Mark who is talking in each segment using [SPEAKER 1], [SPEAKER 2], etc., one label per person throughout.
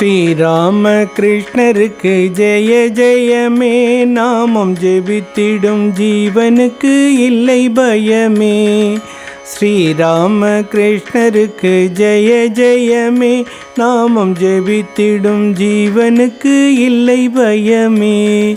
[SPEAKER 1] ஸ்ரீராம கிருஷ்ணருக்கு ஜெய ஜெயமே. நாமம் ஜெபித்திடும் ஜீவனுக்கு இல்லை பயமே. ஸ்ரீராம கிருஷ்ணருக்கு ஜெய ஜெயமே. நாமம் ஜெபித்திடும் ஜீவனுக்கு இல்லை பயமே.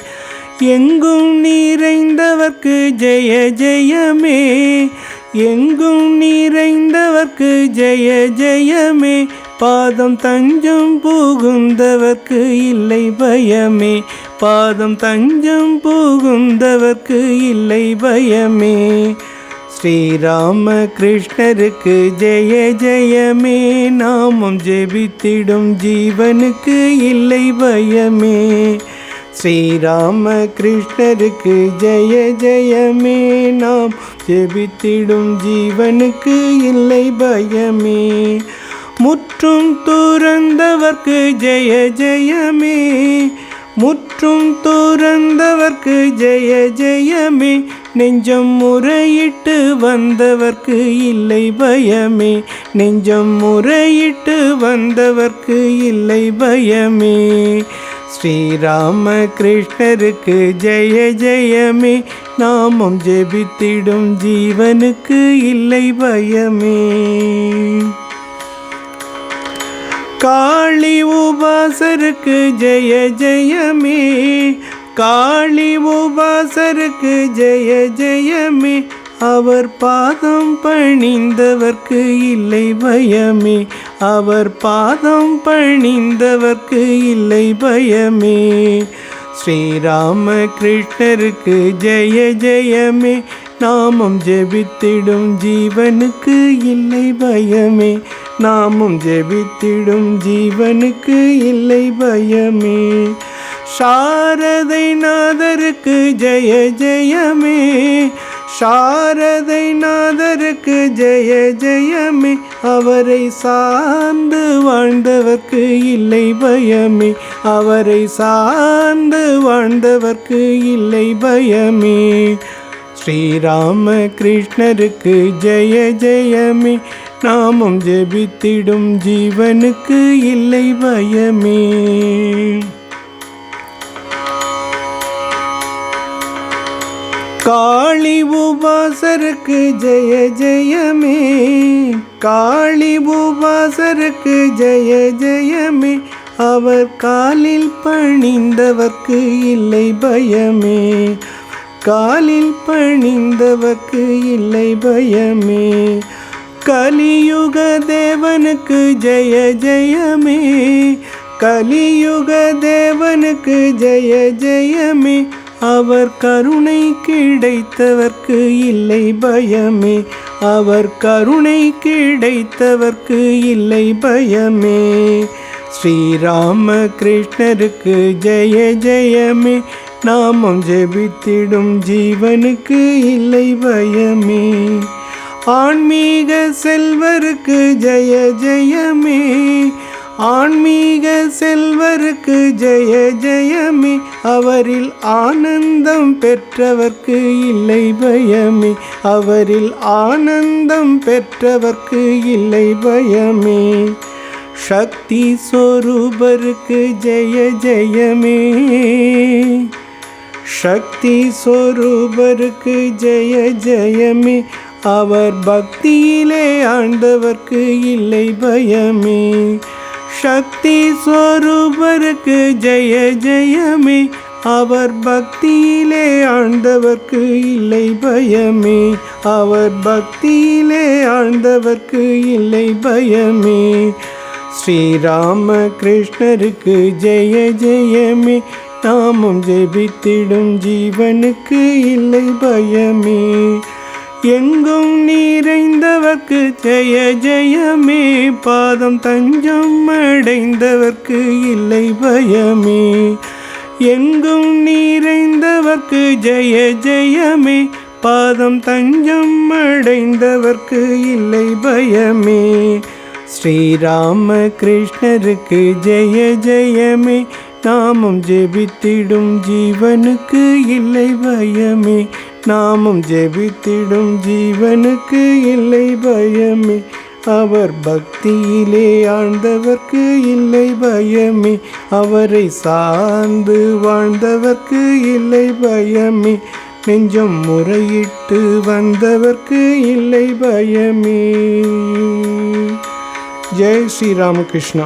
[SPEAKER 1] எங்கும் நிறைந்தவர்க்கு ஜெய ஜெயமே. எங்கும் நிறைந்தவர்க்கு ஜெய ஜெயமே. பாதம் தஞ்சம் புகுந்தவர்க்கு இல்லை பயமே. பாதம் தஞ்சம் புகுந்தவர்க்கு இல்லை பயமே. ஸ்ரீராம கிருஷ்ணருக்கு ஜெய ஜெயமே. நாமம் ஜெபித்திடும் ஜீவனுக்கு இல்லை பயமே. ஸ்ரீராம கிருஷ்ணருக்கு ஜெய ஜெயமே. நாம் ஜெபித்திடும் ஜீவனுக்கு இல்லை பயமே. முற்றும் துறந்தவர்க்கு ஜெய ஜெயமே. முற்றும் துறந்தவர்க்கு ஜெய ஜெயமே. நெஞ்சம் முறையிட்டு வந்தவர்க்கு இல்லை பயமே. நெஞ்சம் முறையிட்டு வந்தவர்க்கு இல்லை பயமே. ஸ்ரீராம கிருஷ்ணருக்கு ஜெய ஜெயமே. நாமும் ஜெபித்திடும் ஜீவனுக்கு இல்லை பயமே. காளி உபாசருக்கு ஜெய ஜெயமே. காளி உபாசருக்கு ஜெய ஜெயமே. அவர் பாதம் பணிந்தவர்க்கு இல்லை பயமே. அவர் பாதம் பணிந்தவர்க்கு இல்லை பயமே. ஸ்ரீராம கிருஷ்ணருக்கு ஜெய ஜெயமே. நாமம் ஜெபித்திடும் ஜீவனுக்கு இல்லை பயமே. நாமும் ஜெபித்திடும். ஜீவனுக்கு இல்லை பயமே. சாரதை நாதருக்கு ஜெய ஜெயமே. சாரதை நாதருக்கு ஜெய ஜெயமே. அவரை சார்ந்து வாழ்ந்தவர்க்கு இல்லை பயமே. அவரை சார்ந்து வாழ்ந்தவர்க்கு இல்லை பயமே. ஸ்ரீராம கிருஷ்ணருக்கு ஜெய ஜெயமே. நாமம் ஜெபித்திடும் ஜீவனுக்கு இல்லை பயமே. காளி உபாசருக்கு ஜெய ஜெயமே. காளி உபாசருக்கு ஜெய ஜெயமே. அவர் காலில் பணிந்தவர்க்கு இல்லை பயமே. காலில் பணிந்தவர்க்கு இல்லை பயமே. கலியுக தேவனுக்கு ஜெய ஜெயமே. கலியுக தேவனுக்கு ஜெய ஜெயமே. அவர் கருணை கிடைத்தவர்க்கு இல்லை பயமே. அவர் கருணை கிடைத்தவர்க்கு இல்லை பயமே. ஸ்ரீராம கிருஷ்ணருக்கு ஜெய ஜெயமே. நாமம் ஜெபித்திடும் ஜீவனுக்கு இல்லை பயமே. ஆன்மீக செல்வருக்கு ஜெய ஜெயமே. ஆன்மீக செல்வருக்கு ஜெய ஜெயமே. அவரில் ஆனந்தம் பெற்றவர்க்கு இல்லை பயமே. அவரில் ஆனந்தம் பெற்றவர்க்கு இல்லை பயமே. சக்தி சொரூபருக்கு ஜெய ஜெயமே. சக்தி சொரூபருக்கு ஜெய ஜெயமே. அவர் பக்தியிலே ஆண்டவர்க்கு இல்லை பயமே. சக்தி ஸ்வரூபருக்கு ஜெய ஜெயமே. அவர் பக்தியிலே ஆண்டவர்க்கு இல்லை பயமே. அவர் பக்தியிலே ஆண்டவர்க்கு இல்லை பயமே. ஸ்ரீராம கிருஷ்ணருக்கு ஜெய ஜெயமே. நாமும் ஜெபித்திடும் ஜீவனுக்கு இல்லை பயமே. எங்கும் நிறைந்தவர்க்கு ஜெய ஜெயமே. பாதம் தஞ்சம் அடைந்தவர்க்கு இல்லை பயமே. எங்கும் நிறைந்தவர்க்கு ஜெய ஜெயமே. பாதம் தஞ்சம் அடைந்தவர்க்கு இல்லை பயமே. ஸ்ரீராம கிருஷ்ணருக்கு ஜெய ஜெயமே. நாமம் ஜெபித்திடும் ஜீவனுக்கு இல்லை பயமே. நாமும் ஜெபித்திடும் ஜீவனுக்கு இல்லை பயமே. அவர் பக்தியிலே ஆழ்ந்தவர்க்கு இல்லை பயமே. அவரை சார்ந்து வாழ்ந்தவர்க்கு இல்லை பயமே. நெஞ்சம் முறையிட்டு வந்தவர்க்கு இல்லை பயமே. ஜெய் ஸ்ரீ ராமகிருஷ்ணா.